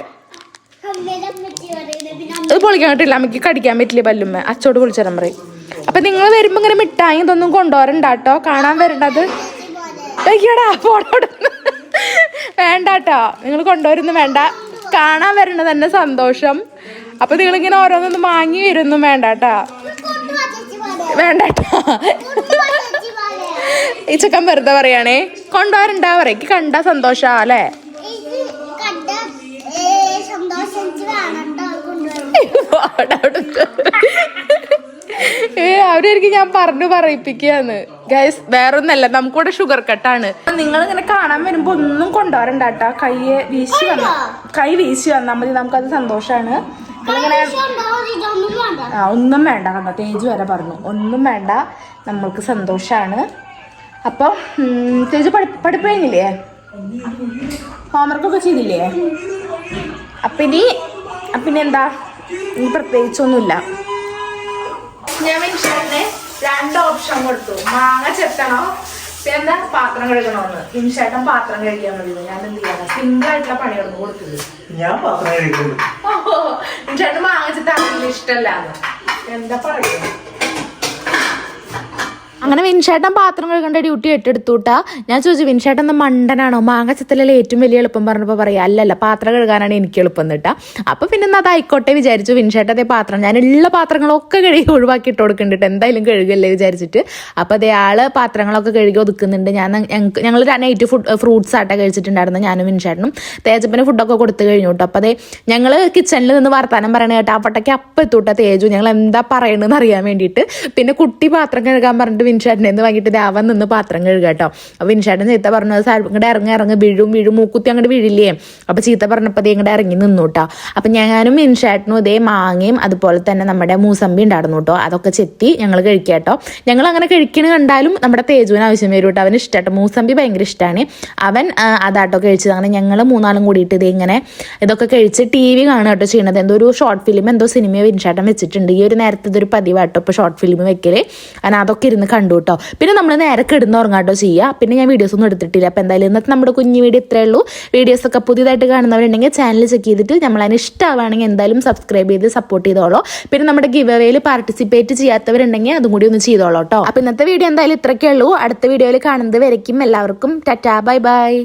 ഇത് പൊളിക്കാൻ പറ്റില്ല അമ്മയ്ക്ക് കടിക്കാൻ പറ്റില്ല പല്ലുമ്മ. അച്ചോട് പൊളിച്ചു തരാൻ പറയും. അപ്പൊ നിങ്ങൾ വരുമ്പോ ഇങ്ങനെ മിഠായി ഇതൊന്നും കൊണ്ടുവരണ്ടാട്ടോ കാണാൻ വരണ്ടത്. അയ്യടാ പോടോടുന്ന് വേണ്ടാട്ടോ നിങ്ങൾ കൊണ്ടുവരുന്നു വേണ്ട. കാണാൻ വരണത് തന്നെ സന്തോഷം. അപ്പൊ നിങ്ങളിങ്ങനെ ഓരോന്നൊന്നും വാങ്ങി വരുന്നു വേണ്ടാട്ടാ വേണ്ടാട്ടാ ഈ ചെക്കൻ വെറുതെ പറയാണേ കൊണ്ടുവരണ്ടാ പറയ്ക്ക് കണ്ടാ സന്തോഷാ അല്ലേ? ഏ അവരായിരിക്കും ഞാൻ പറഞ്ഞു പറയിപ്പിക്കാന്ന് ഗൈസ് വേറൊന്നല്ല നമുക്കിവിടെ ഷുഗർ കട്ടാണ് നിങ്ങൾ ഇങ്ങനെ കാണാൻ വരുമ്പോ ഒന്നും കൊണ്ടുവരണ്ടാട്ടാ കൈയെ വീശി വന്ന കൈ വീശി വന്നാൽ മതി നമുക്കത് സന്തോഷാണ്. ആ ഒന്നും വേണ്ട കണ്ടോ തേജ് വരെ പറഞ്ഞു. ഒന്നും വേണ്ട നമ്മൾക്ക് സന്തോഷാണ്. അപ്പൊ തേജ് പഠി പഠിപ്പ് കഴിഞ്ഞില്ലേ? ഹോംവർക്കൊക്കെ ചെയ്തില്ലേ? അപ്പം ഇനി പിന്നെ എന്താ? ഇനി പ്രത്യേകിച്ചൊന്നുമില്ല. ഞാൻ വിൻഷാട്ടിന് രണ്ട് ഓപ്ഷൻ കൊടുത്തു. മാങ്ങ ചെത്തണോ. എന്താ പാത്രം കഴുകണോന്ന് വിൻഷാട്ടൻ പാത്രം കഴിക്കാൻ മതി. ഞാൻ എന്ത് ചെയ്യാ സിമ്പിൾ ആയിട്ടുള്ള പണിയാണ് കൊടുത്തത്. ഞാൻ പാത്രം കഴിക്കുന്നു ഓഹോ. വിൻഷാട്ടൻ മാങ്ങ ചെത്താൻ ഇഷ്ടമല്ലാന്ന്. എന്താ പറയുക? അങ്ങനെ വിൻഷേട്ടൻ പാത്രം കഴുകേണ്ട ഡ്യൂട്ടി ഏറ്റെടുത്തുട്ടാ ഞാൻ ചോദിച്ചു വിൻഷേട്ടൻ എന്ന മണ്ടനാണോ? മാങ്ങ ഏറ്റവും വലിയ എളുപ്പം? പറഞ്ഞപ്പോൾ പറയാം അല്ലല്ല പാത്രം കഴുകാനാണ് എനിക്ക് എളുപ്പം എന്നിട്ടാ അപ്പൊ പിന്നെ അതായിക്കോട്ടെ വിചാരിച്ചു. വിൻഷേട്ടത്തെ പാത്രം ഞാൻ ഉള്ള പാത്രങ്ങളൊക്കെ കഴുകി ഒഴിവാക്കി ഇട്ട് കൊടുക്കുന്നുണ്ട് എന്തായാലും കഴുകല്ലേ വിചാരിച്ചിട്ട്. അപ്പൊ അതേ ആൾ പാത്രങ്ങളൊക്കെ കഴുകി ഒതുക്കുന്നുണ്ട്. ഞാൻ ഞങ്ങൾ നൈറ്റ് ഫുഡ് ഫ്രൂട്ട്സ് ആട്ടെ കഴിച്ചിട്ടുണ്ടായിരുന്നു ഞാനും വിൻഷേട്ടനും. തേജപ്പന് ഫുഡൊക്കെ കൊടുത്തു കഴിഞ്ഞു കേട്ടോ അപ്പൊ അതെ ഞങ്ങൾ കിച്ചണിൽ നിന്ന് വർത്താനം പറയണ കേട്ടോ അപ്പട്ടയ്ക്ക് അപ്പം എത്തൂട്ടാ തേജു. ഞങ്ങൾ എന്താ പറയണെന്ന് അറിയാൻ വേണ്ടിയിട്ട് പിന്നെ കുട്ടി പാത്രം കഴുകാൻ പറഞ്ഞിട്ട് വിൻഷാട്ടിനെ നിന്ന് വാങ്ങിയിട്ട് അവൻ നിന്ന് പാത്രം കഴുകുക കേട്ടോ അപ്പോൾ വിൻഷാട്ടൻ ചീത്ത പറഞ്ഞു സാർ ഇങ്ങോട്ട് ഇറങ്ങി ഇറങ്ങി വീഴും വീഴും മൂക്കുത്തി അങ്ങോട്ട് വീഴില്ലേ? അപ്പോൾ ചീത്ത പറഞ്ഞപ്പോൾ അതേ ഇങ്ങോട്ട് ഇറങ്ങി നിന്നു കേട്ടോ അപ്പം ഞാനും വിൻഷാട്ടിനും ഇതേ മാങ്ങയും അതുപോലെ തന്നെ നമ്മുടെ മൂസമ്പി ഉണ്ടായിരുന്നു കേട്ടോ അതൊക്കെ ചെത്തി ഞങ്ങൾ കഴിക്കുക കേട്ടോ ഞങ്ങൾ അങ്ങനെ കഴിക്കണ കണ്ടാലും നമ്മുടെ തേജുവിന് ആവശ്യം വരും കേട്ടോ അവന് ഇഷ്ടമാട്ടോ മൂസമ്പി ഭയങ്കര ഇഷ്ടമാണ് അവൻ അതാട്ടോ കഴിച്ചത്. അങ്ങനെ ഞങ്ങൾ മൂന്നാളും കൂടിയിട്ട് ഇത് ഇങ്ങനെ ഇതൊക്കെ കഴിച്ച് ടി വി കാണുക കേട്ടോ ചെയ്യണത്. എന്തോ ഒരു ഷോർട്ട് ഫിലിം എന്തോ സിനിമ വിൻഷാട്ടൻ വെച്ചിട്ടുണ്ട്. ഈ ഒരു നേരത്തെ ഇതൊരു പതിവാട്ടോ ഇപ്പോൾ ഷോർട്ട് ഫിലിം വെക്കൽ. അതിനകത്തൊക്കെ ഇരുന്ന് കണ്ടു കേട്ടോ പിന്നെ നമ്മൾ നേരെ കിടന്ന് ഉറങ്ങാം കേട്ടോ ചെയ്യുക പിന്നെ ഞാൻ വീഡിയോസ് ഒന്നും എടുത്തിട്ടില്ല. അപ്പോൾ എന്തായാലും ഇന്നത്തെ നമ്മുടെ കുഞ്ഞു വീഡിയോ ഇത്രയേ ഉള്ളൂ. വീഡിയോസ് ഒക്കെ പുതിയതായിട്ട് കാണുന്നവരുണ്ടെങ്കിൽ ചാനൽ ചെക്ക് ചെയ്തിട്ട് നമ്മൾ നമ്മളതിന് ഇഷ്ടമാണെങ്കിൽ എന്തായാലും സബ്സ്ക്രൈബ് ചെയ്ത് സപ്പോർട്ട് ചെയ്തോളൂ. പിന്നെ നമ്മുടെ ഗിവ് അവേയിൽ പാർട്ടിസിപ്പേറ്റ് ചെയ്യാത്തവരുണ്ടെങ്കിൽ അതും കൂടി ഒന്ന് ചെയ്തോളൂ കേട്ടോ. അപ്പോൾ ഇന്നത്തെ വീഡിയോ എന്തായാലും ഇത്രയൊക്കെ ഉള്ളൂ. അടുത്ത വീഡിയോയിൽ കാണുന്നത് വരയ്ക്കും. എല്ലാവർക്കും ടാറ്റാ ബൈ ബൈ